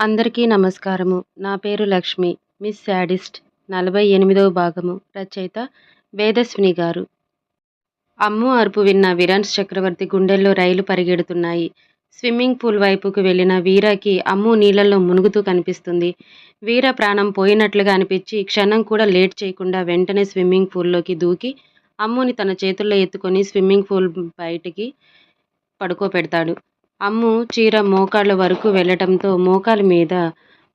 అందరికీ నమస్కారము. నా పేరు లక్ష్మి. Miss sadist. నలభై ఎనిమిదవ భాగము. రచయిత వేదస్విని గారు. అమ్ము అరుపు విన్న విరాన్స్ చక్రవర్తి గుండెల్లో రైలు పరిగెడుతున్నాయి. స్విమ్మింగ్ పూల్ వైపుకు వెళ్ళిన వీరాకి అమ్ము నీళ్ళల్లో మునుగుతూ కనిపిస్తుంది. వీర ప్రాణం పోయినట్లుగా అనిపించి క్షణం కూడా లేట్ చేయకుండా వెంటనే స్విమ్మింగ్ పూల్లోకి దూకి అమ్ముని తన చేతుల్లో ఎత్తుకొని స్విమ్మింగ్ పూల్ బయటికి పడుకోబెడతాడు. అమ్ము చీర మోకాళ్ళ వరకు వెళ్ళటంతో మోకాళ్ళ మీద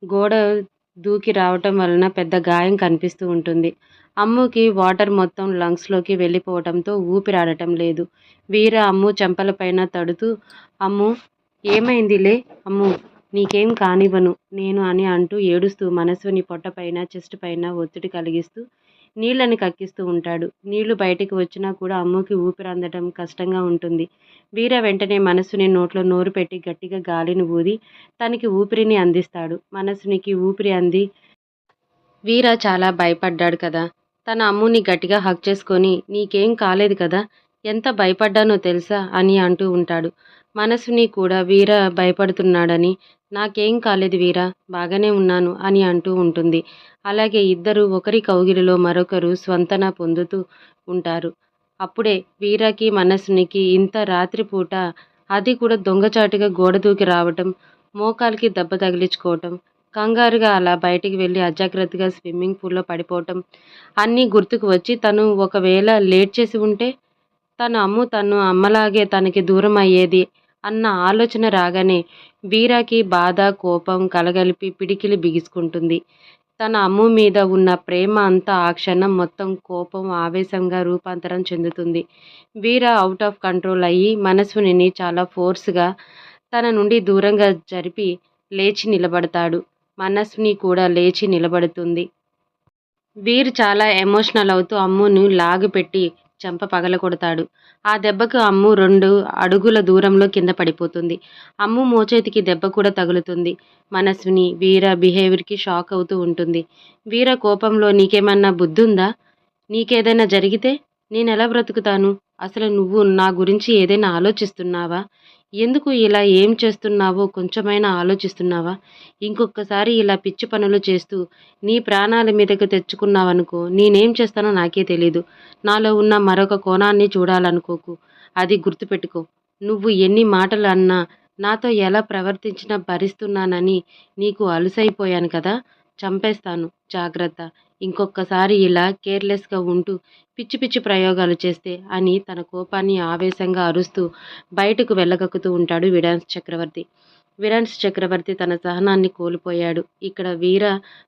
గోడ దూకి రావటం వలన పెద్ద గాయం కనిపిస్తూ ఉంటుంది. అమ్ముకి వాటర్ మొత్తం లంగ్స్లోకి వెళ్ళిపోవటంతో ఊపిరాడటం లేదు. వీర అమ్ము చెంపలపైన తడుతూ అమ్ము ఏమైందిలే? అమ్ము నీకేం కానివ్వను. నేను అని అంటూ ఏడుస్తూ మనసుని పొట్టపైన చెస్ట్ పైన ఒత్తిడి కలిగిస్తూ నీళ్ళని కక్కిస్తూ ఉంటాడు. నీళ్ళు బయటికి వచ్చినా కూడా అమ్ముకి ఊపిరి అందడం కష్టంగా ఉంటుంది. వీర వెంటనే మనసుని నోట్లో నోరు పెట్టి గట్టిగా గాలిని ఊది తనకి ఊపిరిని అందిస్తాడు. మనసునికి ఊపిరి అంది వీర చాలా భయపడ్డాడు కదా. తన అమ్ముని గట్టిగా హక్ చేసుకొని నీకేం కాలేదు కదా? ఎంత భయపడ్డానో తెలుసా? అని అంటూ ఉంటాడు. మనసుని కూడా వీర భయపడుతున్నాడని నాకేం కాలేదు వీర బాగానే ఉన్నాను అని అంటూ ఉంటుంది. అలాగే ఇద్దరు ఒకరి కౌగిలిలో మరొకరు స్వంతన పొందుతూ ఉంటారు. అప్పుడే వీరకి మనసునికి ఇంత రాత్రిపూట అది కూడా దొంగచాటుగా గోడ దూకి రావటం మోకాలికి దెబ్బ తగిలించుకోవటం కంగారుగా అలా బయటికి వెళ్ళి అజాగ్రత్తగా స్విమ్మింగ్ పూల్లో పడిపోవటం అన్నీ గుర్తుకు వచ్చి తను ఒకవేళ లేట్ చేసి ఉంటే తన అమ్ము తను అమ్మలాగే తనకి దూరం అయ్యేది అన్న ఆలోచన రాగానే వీరాకి బాధ కోపం కలగలిపి పిడికిలి బిగుసుకుంటుంది. తన అమ్ము మీద ఉన్న ప్రేమ అంతా ఆ క్షణం మొత్తం కోపం ఆవేశంగా రూపాంతరం చెందుతుంది. వీర అవుట్ ఆఫ్ కంట్రోల్ అయ్యి మనస్విని చాలా ఫోర్స్గా తన నుండి దూరంగా జరిపి లేచి నిలబడతాడు. మనస్విని కూడా లేచి నిలబడుతుంది. వీర్ చాలా ఎమోషనల్ అవుతూ అమ్మును లాగిపెట్టి చెంప పగలకొడతాడు ఆ దెబ్బకు అమ్ము రెండు అడుగుల దూరంలో కింద పడిపోతుంది. అమ్ము మోచేతికి దెబ్బ కూడా తగులుతుంది. మనస్విని వీర బిహేవియర్కి షాక్ అవుతూ ఉంటుంది. వీర కోపంలో నీకేమన్నా బుద్ధుందా? నీకేదైనా జరిగితే నేను ఎలా బ్రతుకుతాను? అసలు నువ్వు నా గురించి ఏదైనా ఆలోచిస్తున్నావా? ఎందుకు ఇలా ఏం చేస్తున్నావో కొంచెమైనా ఆలోచిస్తున్నావా? ఇంకొకసారి ఇలా పిచ్చి పనులు చేస్తూ నీ ప్రాణాల మీదకు తెచ్చుకున్నావనుకో నేనేం చేస్తానో నాకే తెలీదు. నాలో ఉన్న మరొక కోణాన్ని చూడాలనుకోకు. అది గుర్తుపెట్టుకో. నువ్వు ఎన్ని మాటలు అన్నా నాతో ఎలా ప్రవర్తించినా భరిస్తున్నానని నీకు అలుసైపోయాను కదా? చంపేస్తాను. జాగ్రత్త. ఇంకొకసారి ఇలా కేర్లెస్గా ఉంటూ పిచ్చి పిచ్చి ప్రయోగాలు చేస్తే అని తన కోపాన్ని ఆవేశంగా అరుస్తూ బయటకు వెళ్ళగక్కుతూ ఉంటాడు విడాన్స్ చక్రవర్తి. విరాన్స్ చక్రవర్తి తన సహనాన్ని కోల్పోయాడు. ఇక్కడ వీర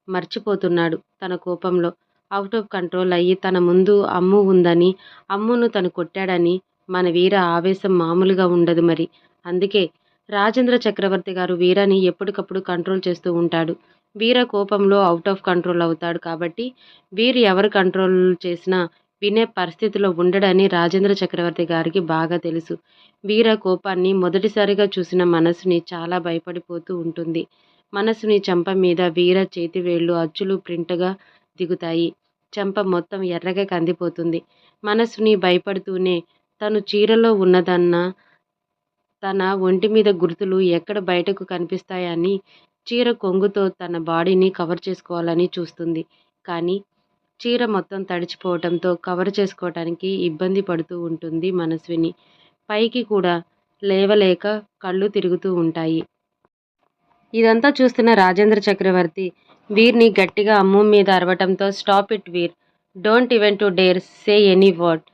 మర్చిపోతున్నాడు తన కోపంలో. అవుట్ ఆఫ్ కంట్రోల్ అయ్యి తన ముందు అమ్ము ఉందని అమ్మును తను కొట్టాడని మన వీర ఆవేశం మామూలుగా ఉండదు మరి. అందుకే రాజేంద్ర చక్రవర్తి గారు వీరని ఎప్పటికప్పుడు కంట్రోల్ చేస్తూ ఉంటాడు. వీర కోపంలో అవుట్ ఆఫ్ కంట్రోల్ అవుతాడు కాబట్టి వీరు ఎవరు కంట్రోల్ చేసినా వినే పరిస్థితిలో ఉండడని రాజేంద్ర చక్రవర్తి గారికి బాగా తెలుసు. వీర కోపాన్ని మొదటిసారిగా చూసిన మనసుని చాలా భయపడిపోతూ ఉంటుంది. మనసుని చెంప మీద వీర చేతివేళ్ళు అచ్చులు ప్రింట్గా దిగుతాయి. చెంప మొత్తం ఎర్రగా కందిపోతుంది. మనసుని భయపడుతూనే తను చీరలో ఉన్నదన్న తన ఒంటి మీద గుర్తులు ఎక్కడ బయటకు కనిపిస్తాయని చీర కొంగుతో తన బాడీని కవర్ చేసుకోవాలని చూస్తుంది. కానీ చీర మొత్తం తడిచిపోవటంతో కవర్ చేసుకోవటానికి ఇబ్బంది పడుతూ ఉంటుంది మనస్విని. పైకి కూడా లేవలేక కళ్ళు తిరుగుతూ ఉంటాయి. ఇదంతా చూస్తున్న రాజేంద్ర చక్రవర్తి వీర్ని గట్టిగా అమ్ము మీద అరవటంతో stop it Veer! Don't even to dare say any word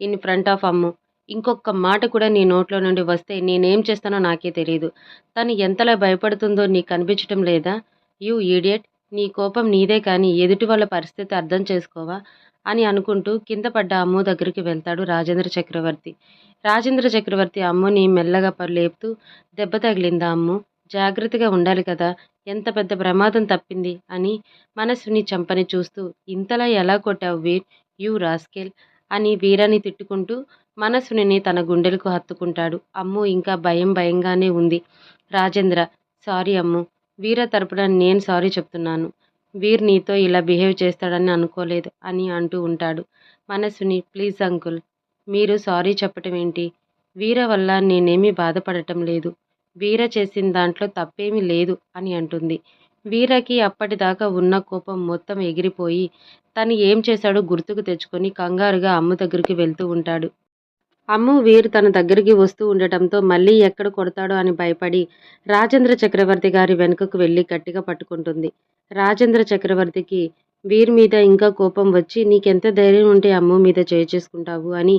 in front of Ammu! ఇంకొక మాట కూడా నీ నోట్లో నుండి వస్తే నేనేం చేస్తానో నాకే తెలియదు తను ఎంతలా భయపడుతుందో నీకు కనిపించటం లేదా? యూ ఈడియట్ నీ కోపం నీదే కానీ ఎదుటి వాళ్ళ పరిస్థితి అర్థం చేసుకోవా? అని అనుకుంటూ కింద పడ్డ అమ్ము దగ్గరికి వెళ్తాడు రాజేంద్ర చక్రవర్తి. రాజేంద్ర చక్రవర్తి అమ్ముని మెల్లగా లేపుతూ దెబ్బ తగిలిందా అమ్ము? జాగ్రత్తగా ఉండాలి కదా? ఎంత పెద్ద ప్రమాదం తప్పింది? అని మనసుని చంపని చూస్తూ ఇంతలా ఎలా కొట్టావు వీర్? యూ రాస్కెల్ అని వీరాన్ని తిట్టుకుంటూ మనసుని తన గుండెలకు హత్తుకుంటాడు. అమ్ము ఇంకా భయం భయంగానే ఉంది. రాజేంద్ర సారీ అమ్ము వీర తరపున నేను సారీ చెప్తున్నాను. వీర్ నీతో ఇలా బిహేవ్ చేస్తాడని అనుకోలేదు అని అంటూ ఉంటాడు. మనసుని ప్లీజ్ అంకుల్ మీరు సారీ చెప్పటం ఏంటి? వీర వల్ల నేనేమీ బాధపడటం లేదు. వీర చేసిన దాంట్లో తప్పేమీ లేదు అని అంటుంది. వీరకి అప్పటిదాకా ఉన్న కోపం మొత్తం ఎగిరిపోయి తను ఏం చేశాడో గుర్తుకు తెచ్చుకొని కంగారుగా అమ్మ దగ్గరికి వెళ్తూ ఉంటాడు. అమ్ము వీరు తన దగ్గరికి వస్తూ ఉండటంతో మళ్ళీ ఎక్కడ కొడతాడో అని భయపడి రాజేంద్ర చక్రవర్తి గారి వెనుకకు వెళ్ళి గట్టిగా పట్టుకుంటుంది. రాజేంద్ర చక్రవర్తికి వీర్ మీద ఇంకా కోపం వచ్చి నీకెంత ధైర్యం ఉంటే అమ్ము మీద చేయి చేసుకుంటావు అని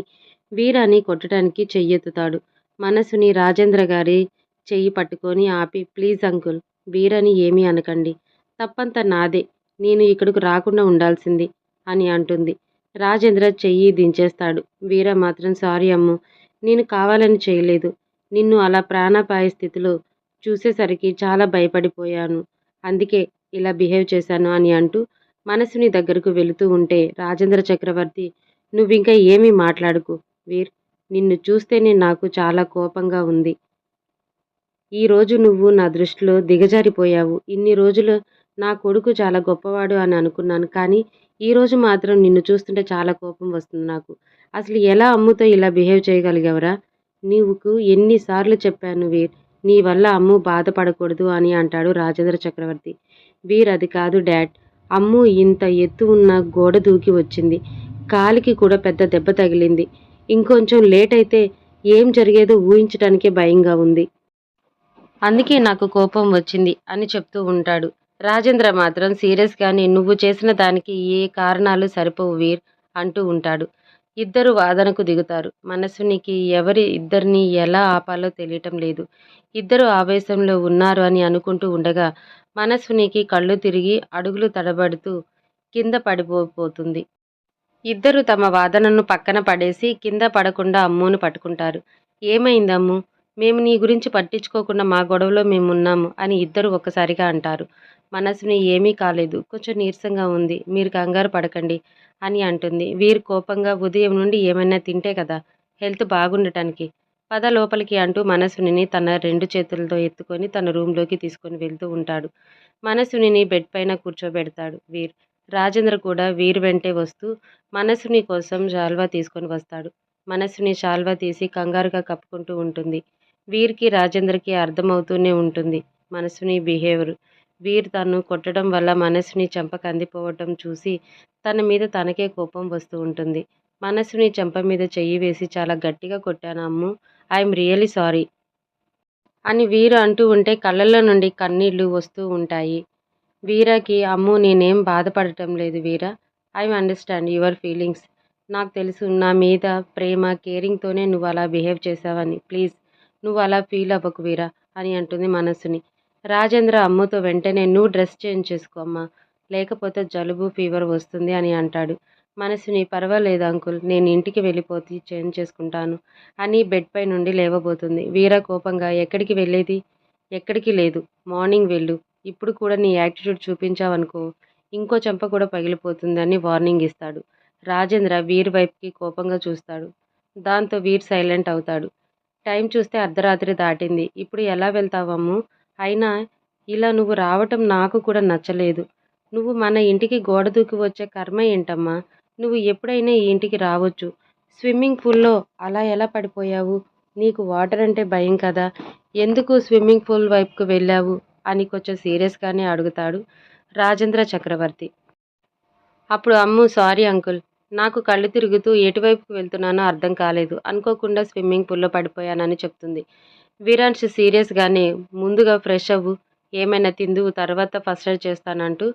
వీరాని కొట్టడానికి చెయ్యెత్తుతాడు. మనసుని రాజేంద్ర గారి చెయ్యి పట్టుకొని ఆపి ప్లీజ్ అంకుల్ వీరని ఏమీ అనకండి. తప్పంతా నాదే. నేను ఇక్కడకు రాకుండా ఉండాల్సింది అని అంటుంది. రాజేంద్ర చెయ్యి దించేస్తాడు. వీర మాత్రం సారీ అమ్ము నేను కావాలని చేయలేదు. నిన్ను అలా ప్రాణాపాయ స్థితిలో చూసేసరికి చాలా భయపడిపోయాను. అందుకే ఇలా బిహేవ్ చేశాను అని అంటూ మనసుని దగ్గరకు వెళుతూ ఉంటే రాజేంద్ర చక్రవర్తి నువ్వింకా ఏమీ మాట్లాడుకు. వీర్ నిన్ను చూస్తేనే నాకు చాలా కోపంగా ఉంది. ఈరోజు నువ్వు నా దృష్టిలో దిగజారిపోయావు. ఇన్ని రోజులు నా కొడుకు చాలా గొప్పవాడు అని అనుకున్నాను. కానీ ఈరోజు మాత్రం నిన్ను చూస్తుంటే చాలా కోపం వస్తుంది నాకు. అసలు ఎలా అమ్ముతో ఇలా బిహేవ్ చేయగలిగావరా? నీవుకు ఎన్నిసార్లు చెప్పాను వీర్ నీ వల్ల అమ్ము బాధపడకూడదు అని అంటాడు రాజేంద్ర చక్రవర్తి. వీర్ అది కాదు డాడ్. అమ్ము ఇంత ఎత్తు ఉన్న గోడ దూకి వచ్చింది. కాలికి కూడా పెద్ద దెబ్బ తగిలింది. ఇంకొంచెం లేట్ అయితే ఏం జరిగేదో ఊహించడానికే భయంగా ఉంది. అందుకే నాకు కోపం వచ్చింది అని చెప్తూ ఉంటాడు. రాజేంద్ర మాత్రం సీరియస్గానే నువ్వు చేసిన దానికి ఏ కారణాలు సరిపోవు వీర్ అంటూ ఉంటాడు. ఇద్దరు వాదనకు దిగుతారు. మనసునికి ఎవరి ఇద్దరిని ఎలా ఆపాలో తెలియటం లేదు. ఇద్దరు ఆవేశంలో ఉన్నారు అని అనుకుంటూ ఉండగా మనసునికి కళ్ళు తిరిగి అడుగులు తడబడుతూ కింద పడిపోతుంది. ఇద్దరు తమ వాదనను పక్కన పడేసి కింద పడకుండా అమ్మును పట్టుకుంటారు. ఏమైందమ్ము? మేము నీ గురించి పట్టించుకోకుండా మా గొడవలో మేమున్నాము అని ఇద్దరు ఒక్కసారిగా అంటారు. మనసుని ఏమీ కాలేదు. కొంచెం నీరసంగా ఉంది. మీరు కంగారు పడకండి అని అంటుంది. వీరు కోపంగా ఉదయం నుండి ఏమైనా తింటే కదా హెల్త్ బాగుండటానికి. పద లోపలికి అంటూ మనసుని తన రెండు చేతులతో ఎత్తుకొని తన రూమ్లోకి తీసుకొని వెళ్తూ ఉంటాడు. మనసుని బెడ్ పైన కూర్చోబెడతాడు వీర్. రాజేంద్ర కూడా వీరు వెంటే వస్తూ మనసుని కోసం శాల్వా తీసుకొని వస్తాడు. మనసుని శాల్వా తీసి కంగారుగా కప్పుకుంటూ ఉంటుంది. వీరికి రాజేంద్రకి అర్థమవుతూనే ఉంటుంది. మనసుని బిహేవియర్. వీర్ తను కొట్టడం వల్ల మనసుని చెంప కందిపోవటం చూసి తన మీద తనకే కోపం వస్తూ ఉంటుంది. మనసుని చెంప మీద చెయ్యి వేసి చాలా గట్టిగా కొట్టాను అమ్ము. I'm really sorry. అని వీరు అంటూ ఉంటే కళ్ళల్లో నుండి కన్నీళ్ళు వస్తూ ఉంటాయి. వీరాకి అమ్ము నేనేం బాధపడటం లేదు Veera. I understand your feelings. నాకు తెలుసు నా మీద ప్రేమ కేరింగ్తోనే నువ్వు అలా బిహేవ్ చేసావని ప్లీజ్ నువ్వు అలా ఫీల్ అవ్వకు వీరా అని అంటుంది మనసుని. రాజేంద్ర అమ్మతో వెంటనే నువ్వు డ్రెస్ చేంజ్ చేసుకో అమ్మా లేకపోతే జలుబు ఫీవర్ వస్తుంది అని అంటాడు. మనసుని పర్వాలేదు అంకుల్ నేను ఇంటికి వెళ్ళిపోతే చేంజ్ చేసుకుంటాను అని బెడ్ పై నుండి లేవబోతుంది. వీర కోపంగా ఎక్కడికి వెళ్ళేది? ఎక్కడికి లేదు. మార్నింగ్ వెళ్ళు. ఇప్పుడు కూడా నీ యాటిట్యూడ్ చూపించావనుకో ఇంకో చెంప కూడా పగిలిపోతుందని వార్నింగ్ ఇస్తాడు. రాజేంద్ర వీర్ వైపుకి కోపంగా చూస్తాడు. దాంతో వీర్ సైలెంట్ అవుతాడు. టైం చూస్తే అర్ధరాత్రి దాటింది. ఇప్పుడు ఎలా వెళ్తావమ్ము? అయినా ఇలా నువ్వు రావటం నాకు కూడా నచ్చలేదు. నువ్వు మన ఇంటికి గోడ దూకి వచ్చే కర్మ ఏంటమ్మా? నువ్వు ఎప్పుడైనా ఈ ఇంటికి రావచ్చు. స్విమ్మింగ్ పూల్లో అలా ఎలా పడిపోయావు? నీకు వాటర్ అంటే భయం కదా? ఎందుకు స్విమ్మింగ్ పూల్ వైపుకు వెళ్ళావు? అని కొంచెం సీరియస్గానే అడుగుతాడు రాజేంద్ర చక్రవర్తి. అప్పుడు అమ్ము సారీ అంకుల్. నాకు కళ్ళు తిరుగుతూ ఎటువైపుకు వెళ్తున్నానో అర్థం కాలేదు. అనుకోకుండా స్విమ్మింగ్ పూల్లో పడిపోయానని చెప్తుంది. విరాన్స్ సీరియస్గానే ముందుగా ఫ్రెష్ అవ్వు ఏమైనా తిందువు తర్వాత ఫస్ట్ ఎయిడ్ చేస్తానంటూ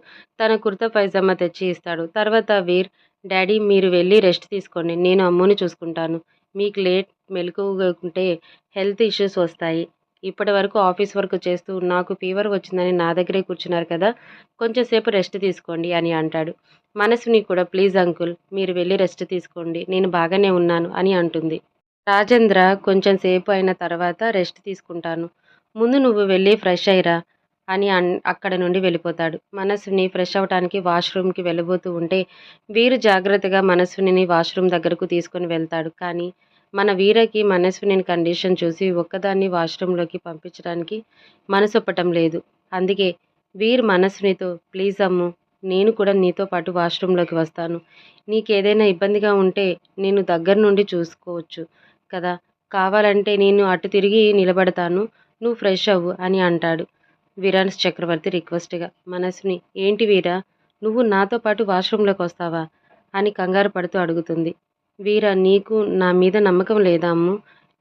తన కుర్తా పైజామా తెచ్చి ఇస్తాడు. తర్వాత వీర్ డాడీ మీరు వెళ్ళి రెస్ట్ తీసుకోండి నేను అమ్ముని చూసుకుంటాను. మీకు లేట్ మెలకువగా ఉంటే హెల్త్ ఇష్యూస్ వస్తాయి. ఇప్పటి వరకు ఆఫీస్ వర్క్ చేస్తూ నాకు ఫీవర్ వచ్చిందని నా దగ్గరే కూర్చున్నారు కదా కొంచెంసేపు రెస్ట్ తీసుకోండి అని అంటాడు. మనసుని కూడా ప్లీజ్ అంకుల్ మీరు వెళ్ళి రెస్ట్ తీసుకోండి నేను బాగానే ఉన్నాను అని అంటుంది. రాజేంద్ర కొంచెం సేపు అయిన తర్వాత రెస్ట్ తీసుకుంటాను. ముందు నువ్వు వెళ్ళి ఫ్రెష్ అయ్యిరా అని అన్ అక్కడ నుండి వెళ్ళిపోతాడు. మనసుని ఫ్రెష్ అవ్వడానికి వాష్రూమ్కి వెళ్ళబోతూ ఉంటే వీరు జాగ్రత్తగా మనస్సుని వాష్రూమ్ దగ్గరకు తీసుకొని వెళ్తాడు. కానీ మన వీరకి మనస్విని కండిషన్ చూసి ఒక్కదాన్ని వాష్రూమ్లోకి పంపించడానికి మనసొప్పటం లేదు. అందుకే వీర్ మనస్వినితో ప్లీజ్ అమ్ము నేను కూడా నీతో పాటు వాష్రూమ్లోకి వస్తాను. నీకేదైనా ఇబ్బందిగా ఉంటే నేను దగ్గర నుండి చూసుకోవచ్చు. కదా? కావాలంటే నేను అటు తిరిగి నిలబడతాను. నువ్వు ఫ్రెష్ అవ్వు అని అంటాడు విరాన్స్ చక్రవర్తి రిక్వెస్ట్గా. మనస్విని ఏంటి వీరా? నువ్వు నాతో పాటు వాష్రూంలోకి వస్తావా? అని కంగారు పడుతూ అడుగుతుంది. వీరా నీకు నా మీద నమ్మకం లేదాము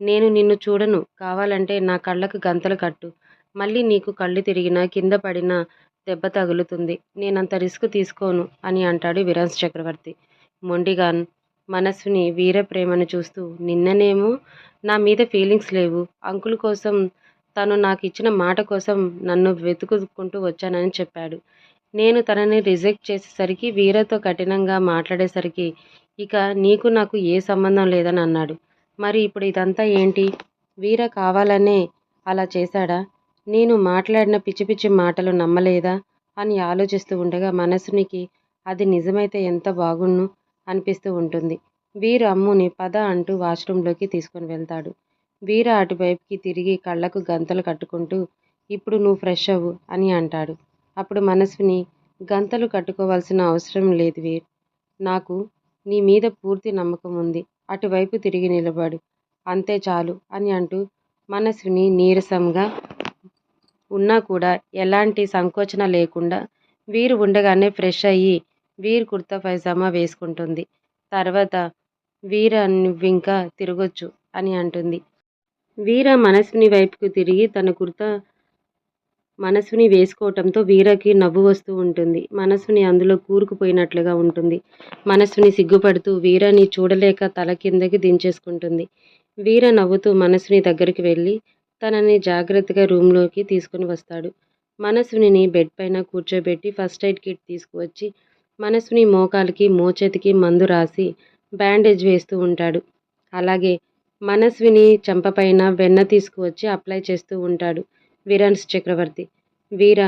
నేను నిన్ను చూడను. కావాలంటే నా కళ్ళకు గంతలు కట్టు. మళ్ళీ నీకు కళ్ళు తిరిగినా కింద పడినా దెబ్బ తగులుతుంది. నేనంత రిస్క్ తీసుకోను అని అంటాడు విరాన్స్ చక్రవర్తి. మొండిగాన్ మనసుని వీర ప్రేమను చూస్తూ నిన్ననేమో నా మీద ఫీలింగ్స్ లేవు. అంకుల్ కోసం తను నాకు ఇచ్చిన మాట కోసం నన్ను వెతుకుకుంటూ వచ్చానని చెప్పాడు. నేను తనని రిజెక్ట్ చేసేసరికి వీరతో కఠినంగా మాట్లాడేసరికి ఇక నీకు నాకు ఏ సంబంధం లేదని అన్నాడు. మరి ఇప్పుడు ఇదంతా ఏంటి? వీర కావాలనే అలా చేశాడా? నేను మాట్లాడిన పిచ్చి పిచ్చి మాటలు నమ్మలేదా? అని ఆలోచిస్తూ ఉండగా మనసునికి అది నిజమైతే ఎంత బాగుండు అనిపిస్తూ ఉంటుంది. వీర అమ్ముని పద అంటూ వాష్రూంలోకి తీసుకొని వెళ్తాడు. వీర అటువైపుకి తిరిగి కళ్ళకు గంతలు కట్టుకుంటూ ఇప్పుడు నువ్వు ఫ్రెష్ అవ్వు అని అంటాడు. అప్పుడు మనస్విని గంతలు కట్టుకోవాల్సిన అవసరం లేదు వీర్. నాకు నీ మీద పూర్తి నమ్మకం ఉంది. అటువైపు తిరిగి నిలబడు. అంతే చాలు అని అంటూ మనస్విని నీరసంగా ఉన్నా కూడా ఎలాంటి సంకోచన లేకుండా వీరు ఉండగానే ఫ్రెష్ అయ్యి వీర్ కుర్తా పైజామా వేసుకుంటుంది. తర్వాత వీర నువ్వింకా తిరగొచ్చు అని అంటుంది. వీర మనస్విని వైపుకు తిరిగి తన కుర్తా మనస్విని వేసుకోవటంతో వీరకి నవ్వు వస్తూ ఉంటుంది. మనస్విని అందులో కూరుకుపోయినట్లుగా ఉంటుంది. మనస్విని సిగ్గుపడుతూ వీరని చూడలేక తల కిందకి దించేసుకుంటుంది. వీర నవ్వుతూ మనస్విని దగ్గరికి వెళ్ళి తనని జాగ్రత్తగా రూమ్లోకి తీసుకుని వస్తాడు. మనస్విని బెడ్ పైన కూర్చోబెట్టి ఫస్ట్ ఎయిడ్ కిట్ తీసుకువచ్చి మనస్విని మోకాలికి మోచేతికి మందు రాసి బ్యాండేజ్ వేస్తూ ఉంటాడు. అలాగే మనస్విని చెంపపైన వెన్న తీసుకువచ్చి అప్లై చేస్తూ ఉంటాడు విరాన్స్ చక్రవర్తి. వీర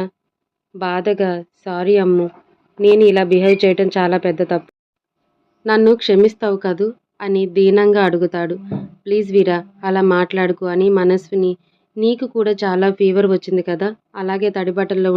బాధగా సారీ అమ్ము నేను ఇలా బిహేవ్ చేయటం చాలా పెద్ద తప్పు. నన్ను క్షమిస్తావు కదూ? అని దీనంగా అడుగుతాడు. ప్లీజ్ వీరా అలా మాట్లాడుకు అని మనస్విని నీకు కూడా చాలా ఫీవర్ వచ్చింది కదా అలాగే తడిబట్టల్లో